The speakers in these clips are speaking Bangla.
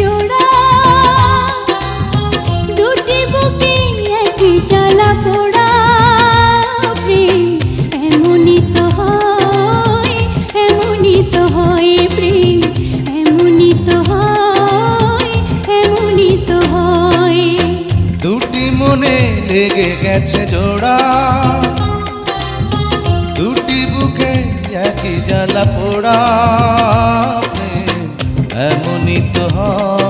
জোড়া। দুটি বুকে একই জ্বালা পোড়া। তো হয়, এমনই তো হয় প্রেম, এমনই তো হয়, এমনই তো হয়। দুটি মনে লেগে গেছে জোড়া। দুটি বুকে একই জ্বালা পোড়া। এমনই তো হয়।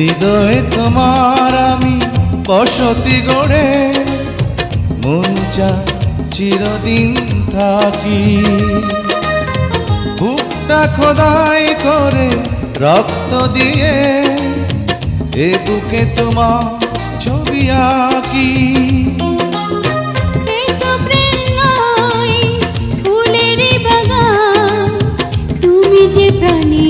হৃদয়ে তোমার আমি বসতি গড়ে, মন চায় চিরদিন থাকি। বুকটা খোদাই করে রক্ত দিয়ে, এ বুকে তোমার ছবি আঁকি। প্রাণীর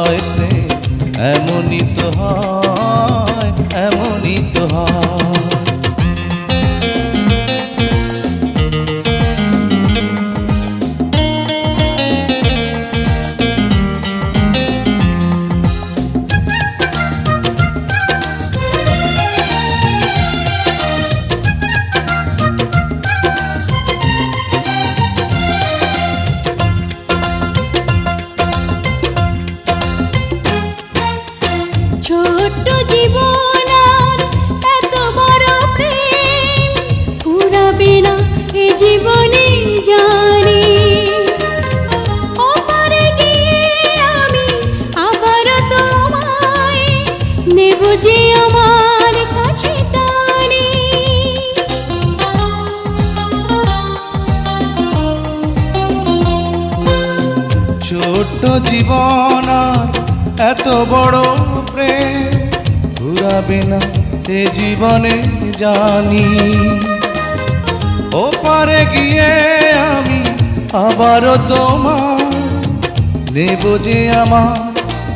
ছোট্ট জীবন এত বড় প্রেম। ঘুরাবে না এ জীবনে জানি। ও পারে গিয়ে আমি আবারও তোমার নেব যে আমার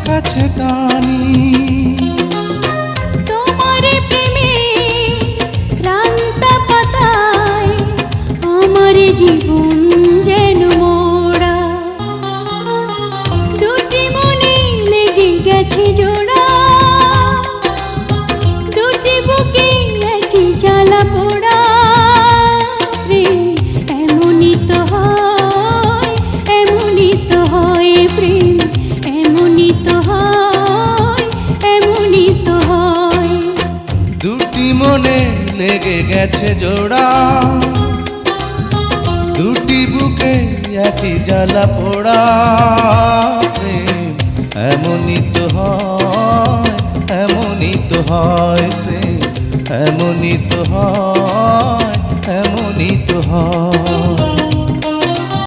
কাছে টানি। জীবন গেছে জোড়া। দুটি বুকে একই জ্বালা পোড়া। এমনই তো হয়, এমনই তো হয় এমনই তো হয়।